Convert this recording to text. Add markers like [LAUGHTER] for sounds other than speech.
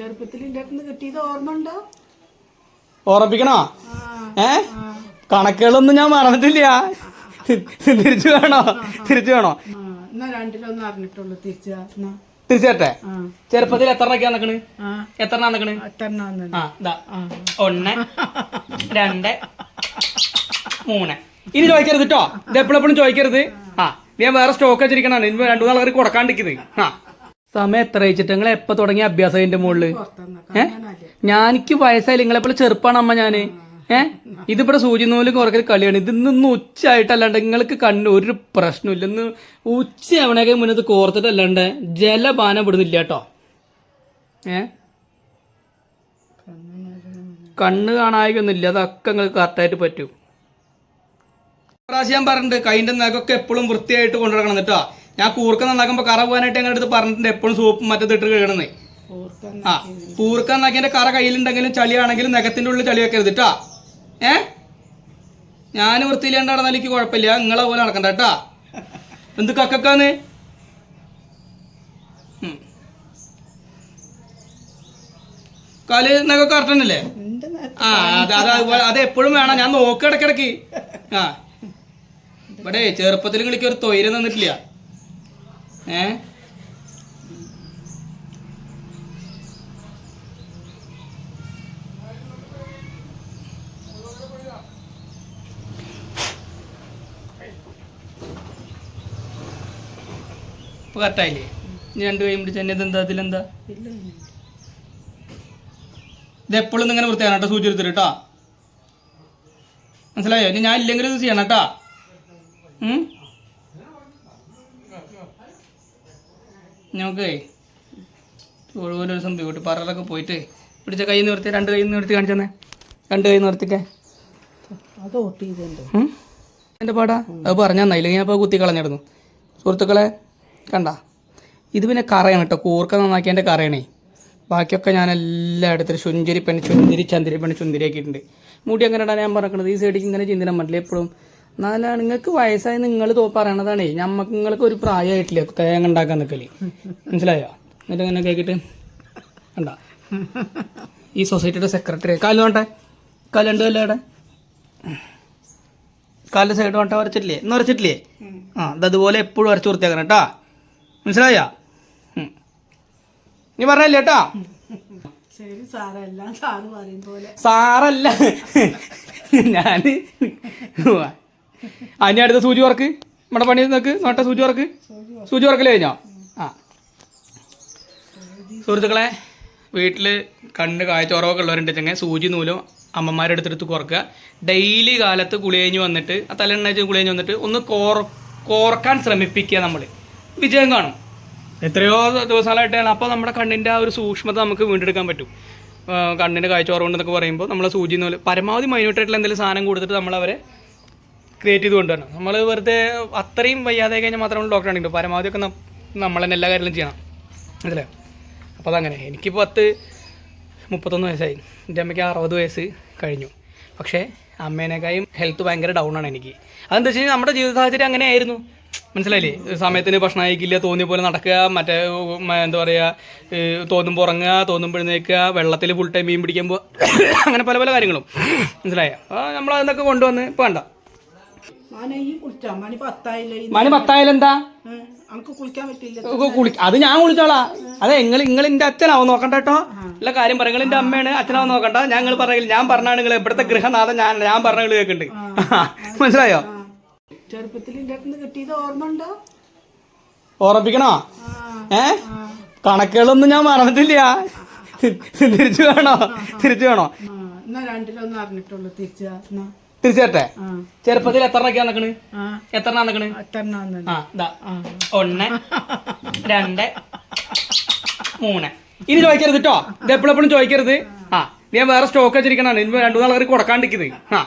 ചെറുപ്പത്തിൽ എന്റെ അടുത്ത് കിട്ടിയത് ഓർമ്മ ഉണ്ടോ? ഓർമ്മിപ്പിക്കണോ? ആ. ഏ? കണക്കുകളൊന്നും ഞാൻ മറന്നിട്ടില്ല. തിരിച്ചു വേണോ? തിരിച്ചു വേണോ? എന്നാ രണ്ടിലൊന്നും അറിഞ്ഞിട്ടുള്ളൂ. തിരിച്ചു തിരിച്ചേട്ടെ ചെറുപ്പത്തിൽ എത്ര എണ്ണക്കാ നിക്കണ് എത്ര നിക്കണ് ഒന്ന് രണ്ട് മൂന്ന്. ഇനി ചോദിക്കരുത് കേട്ടോ ഇത് എപ്പോഴെപ്പോഴും ചോദിക്കരുത്. ആ ഞാൻ വേറെ സ്റ്റോക്ക് വെച്ചിരിക്കണാണ് ഇനി രണ്ടു ആൾക്കാർ കൊടുക്കാണ്ടിരിക്കുന്നത്. ആ. സമയം എത്ര വെച്ചിട്ട് നിങ്ങൾ എപ്പോ തുടങ്ങിയ അഭ്യാസം അതിന്റെ മുകളിൽ ഏ? ഞാനിക്ക് വയസ്സായി നിങ്ങളെപ്പോലെ ചെറുപ്പാണ് അമ്മ ഞാൻ. ഏ? ഇതിവിടെ സൂചി നൂൽ കുറക്കൽ കളിയാണ്. ഇത് ഇന്ന് ഉച്ചയായിട്ടല്ലാണ്ട് നിങ്ങൾക്ക് കണ്ണു ഒരു പ്രശ്നമില്ല ഇന്ന് ഉച്ചയാവണേക്കെ മുന്നത്ത് കോർത്തിട്ടല്ലാണ്ട് ജലപാനം വിടുന്നില്ല കേട്ടോ. ഏ? കണ്ണ് കാണായിക്കൊന്നുമില്ല അതൊക്കെ നിങ്ങൾക്ക് കറക്റ്റായിട്ട് പറ്റും. പ്രാവശ്യം ഞാൻ പറഞ്ഞിട്ടുണ്ട് കൈന്റെ നഖമൊക്കെ എപ്പോഴും വൃത്തിയായിട്ട് കൊണ്ടുനടക്കണം കേട്ടോ ഞാൻ കൂർക്ക നന്നാക്കുമ്പോൾ കറ പോകാനായിട്ട് ഞങ്ങളുടെ അടുത്ത് പറഞ്ഞിട്ടുണ്ട്. എപ്പോഴും സോപ്പും മറ്റേ ഇട്ട് കഴുകണമെന്ന് ആ കൂർക്ക നന്നാക്കിയതിന്റെ കറ കയ്യിലുണ്ടെങ്കിലും ചളിയാണെങ്കിലും നഖത്തിന്റെ ഉള്ളിൽ ചളി വെക്കരുത് കേട്ടാ ഏ? ഞാൻ വൃത്തിയില്ലാണ്ട് നടന്നാൽ എനിക്ക് കുഴപ്പമില്ല. നിങ്ങളെ പോലെ നടക്കണ്ട കേട്ടാ എന്ത് കക്കക്കാന്ന്? കാലിൽ കാൽ നഖ കറക്റ്റ് തന്നെയല്ലേ? എന്റെ നേരത്തെ ആ അത് അത് അതുപോലെ അത് എപ്പോഴും വേണം. ഞാൻ നോക്കിടക്കിടക്ക് ആ. ഇവിടെ ചെറുപ്പത്തിൽ കളിക്കൊരു തൊയിരം തന്നിട്ടില്ല ഏ? ഇപ്പൊ കറക്റ്റായില്ലേ ഇനി രണ്ട് കൈ പിടിച്ച് തന്നെ ഇതെന്താ? ഇതിലെന്താ? ഇതെപ്പോഴും ഇങ്ങനെ വൃത്തിയാണ് കേട്ടോ സൂചി എടുത്തിട്ട് കേട്ടോ. മനസ്സിലായോ? ഇനി ഞാൻ ഇല്ലെങ്കിലും ഇത് ചെയ്യണം കേട്ടോ. നമുക്കേ ഒഴുപോലെ ദിവസം ബ്യൂട്ടി പാർലറൊക്കെ പോയിട്ട് പിടിച്ച കൈ നിർത്തി രണ്ട് കൈ നിർത്തി കാണിച്ചെന്നേ. രണ്ട് കൈ നിർത്തിക്കേ. അത്? എന്റെ പാടാ? അത് പറഞ്ഞാൽ നന്നായില്ല ഞാൻ ഇപ്പോൾ കുത്തി കളഞ്ഞിരുന്നു സുഹൃത്തുക്കളെ കണ്ട? ഇത് പിന്നെ കറയാണ് കേട്ടോ. കൂർക്ക നന്നാക്കിയതിന്റെ കറയണേ. ബാക്കിയൊക്കെ ഞാൻ എല്ലാം എടുത്തിട്ട് ചുഞ്ചിരി പെണ്ണ് ചുന്തിരി ചന്തിരി പെണ്ണ് ചുന്തിരി ആക്കിയിട്ടുണ്ട് മുടി അങ്ങനെ ഇടാൻ ഞാൻ പറഞ്ഞത് ഈ സൈഡിൽ ഇങ്ങനെ ചിന്തിനാൻ പറ്റില്ല. എപ്പോഴും എന്നാലാണ് നിങ്ങൾക്ക് വയസ്സായി നിങ്ങൾ തോ പറയണതാണേ. ഞമ്മക്ക് നിങ്ങൾക്ക് ഒരു പ്രായമായിട്ടില്ല തേങ്ങ ഉണ്ടാക്കാൻ നിൽക്കൽ മനസ്സിലായോ? എന്നിട്ട് അങ്ങനെ കേക്കിട്ട്? കണ്ട? ഈ സൊസൈറ്റിയുടെ സെക്രട്ടറി കാലം വേണ്ടേ? കാലുണ്ട് അല്ലേ അവിടെ കാലിന്റെ സൈഡ് വേണ്ട വരച്ചിട്ടില്ലേ? ഇന്ന് വരച്ചിട്ടില്ലേ? ആ അതുപോലെ എപ്പോഴും വരച്ച് വൃത്തിയാക്കണം കേട്ടാ. മനസ്സിലായോ. നീ പറഞ്ഞല്ലേ കേട്ടാ? സാറല്ല ഞാൻ അതിന്റെ അടുത്ത സൂചി വർക്ക് നമ്മുടെ പണി നിൽക്ക് നോട്ടെ സൂചി വർക്ക് സൂചി വർക്കിൽ കഴിഞ്ഞോ? ആ. സുഹൃത്തുക്കളെ വീട്ടിൽ കണ്ണ് കായച്ചോറവൊക്കെ ഉള്ളവരുണ്ട് ചെങ്ങനെ സൂചി നൂലും അമ്മമാരുടെ അടുത്തെടുത്ത് കുറക്കുക. ഡെയിലി കാലത്ത് കുളിയഞ്ഞ് വന്നിട്ട് ആ തലെണ്ണ കുളിയഞ്ഞ് വന്നിട്ട് ഒന്ന് കോർ കോർക്കാൻ ശ്രമിപ്പിക്കുക നമ്മൾ വിജയം കാണും. എത്രയോ ദിവസങ്ങളായിട്ടാണ്. അപ്പോൾ നമ്മുടെ കണ്ണിന്റെ ആ ഒരു സൂക്ഷ്മത നമുക്ക് വീണ്ടെടുക്കാൻ പറ്റും. കണ്ണിന്റെ കാഴ്ച കുറവുണ്ടെന്നൊക്കെ പറയുമ്പോൾ നമ്മൾ സൂചി നൂൽ പരമാവധി മൈന്യൂട്ടായിട്ടുള്ള എന്തെങ്കിലും സാധനം കൊടുത്തിട്ട് നമ്മളവരെ ക്രിയേറ്റ് ചെയ്ത് കൊണ്ടുവരണം. നമ്മൾ വെറുതെ അത്രയും വയ്യാതെ കഴിഞ്ഞാൽ മാത്രം നമ്മൾ ഡോക്ടറെ കണ്ടിട്ട് പരമാവധി ഒക്കെ നമ്മൾ തന്നെ എല്ലാ കാര്യങ്ങളും ചെയ്യണം. അതല്ലേ അപ്പോൾ അതങ്ങനെ. എനിക്ക് പത്ത് മുപ്പത്തൊന്ന് വയസ്സായി. എന്റെ അമ്മയ്ക്ക് അറുപത് വയസ്സ് കഴിഞ്ഞു. പക്ഷേ അമ്മേനേക്കായും ഹെൽത്ത് ഭയങ്കര ഡൗൺ ആണ് എനിക്ക്. അതെന്താ വെച്ച് കഴിഞ്ഞാൽ നമ്മുടെ ജീവിത സാഹചര്യം അങ്ങനെ ആയിരുന്നു മനസ്സിലായില്ലേ സമയത്തിന് ഭക്ഷണം കഴിക്കില്ല തോന്നിയ പോലെ നടക്കുക മറ്റേ എന്താ പറയുക തോന്നുമ്പോൾ ഉറങ്ങുക തോന്നുമ്പോൾ എഴുന്നേൽക്കുക വെള്ളത്തിൽ ഫുൾ ടൈം മീൻ പിടിക്കുമ്പോൾ [COUGHS] അങ്ങനെ പല പല കാര്യങ്ങളും. മനസ്സിലായ? അപ്പോൾ നമ്മൾ അതൊക്കെ കൊണ്ടുവന്ന് ഇപ്പോൾ വേണ്ട മണി പത്തായാലെന്താ അത് ഞാൻ കുളിച്ചോളാ. അതെ നിങ്ങൾ നിങ്ങൾ എന്റെ അച്ഛനാവും നോക്കണ്ട കേട്ടോ. എല്ലാ കാര്യം പറയും നിങ്ങൾ എന്റെ അമ്മയാണ് അച്ഛനാവും നോക്കണ്ട. ഞങ്ങൾ പറഞ്ഞില്ല ഞാൻ പറഞ്ഞാണ് നിങ്ങൾ ഇവിടുത്തെ ഗൃഹനാഥൻ ഞാൻ ഞാൻ പറഞ്ഞ നിങ്ങൾ കേൾക്കുന്നുണ്ട് [LAUGHS] മനസ്സിലായോ? ചെറുപ്പത്തിൽ കിട്ടിയത് ഓർമ്മ ഉണ്ടോ? ഓർമ്മിപ്പിക്കണോ? ഏ? കണക്കുകളൊന്നും ഞാൻ മറന്നിട്ടില്ല. തിരിച്ചു വേണോ? തിരിച്ചു വേണോ? എന്നാ രണ്ടിലൊന്നും അറിഞ്ഞിട്ടുള്ളൂ തിരിച്ചു. തിരിച്ചേട്ടെ ചെറുപ്പത്തിൽ എത്ര എണ്ണക്കാ നടക്കണ് എത്ര എണ്ണ നടക്കണ് ഒന്ന് [LAUGHS] രണ്ട് മൂന്ന്. ഇനി ചോദിക്കരുത് കേട്ടോ ഇത് എപ്പോഴെപ്പോഴും ചോദിക്കരുത്. ആ ഞാൻ വേറെ സ്റ്റോക്ക് വെച്ചിരിക്കണാണ് ഇനി രണ്ടു നാളെ കൊടുക്കാണ്ടിരിക്കുന്നത്. ആ.